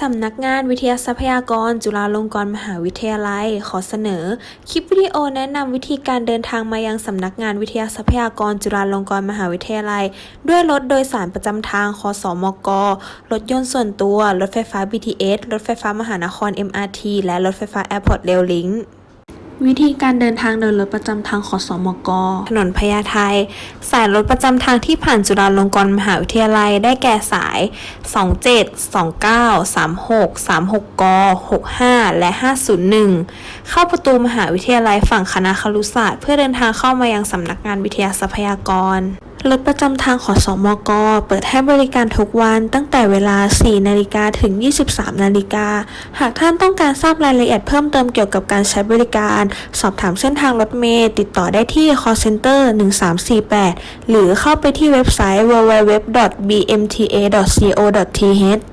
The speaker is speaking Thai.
สำนักงานวิทยาทรัพยากร จุฬาลงกรณ์มหาวิทยาลัย ขอเสนอ คลิปวิดีโอแนะนำวิธีการเดินทางมายังสำนักงานวิทยาทรัพยากร จุฬาลงกรณ์มหาวิทยาลัย ด้วยรถโดยสารประจำทาง คสมก รถยนต์ส่วนตัว รถไฟฟ้า BTS รถไฟฟ้ามหานคร MRT และรถไฟฟ้า Airport Rail Link วิธีการเดินทางเดินรถประจำทางขอสมก ถนนพญาไทสายรถประจำทางที่ผ่านจุฬาลงกรณ์มหาวิทยาลัยได้แก่สาย 27 29 36 36ก65 และ 501 เข้าประตูมหาวิทยาลัยฝั่งคณะครุศาสตร์ เพื่อเดินทางเข้ามายังสำนักงานวิทยาทรัพยากร รถประจำทางขอสมก เปิดให้บริการทุกวันตั้งแต่เวลา 4 นาฬิกาถึง 23 นาฬิกา หากท่านต้องการทราบรายละเอียดเพิ่มเติมเกี่ยวกับการใช้บริการ สอบถามเส้นทางรถเมล์ติดต่อได้ที่ call center 1348 หรือเข้าไปที่เว็บไซต์ www.bmta.co.th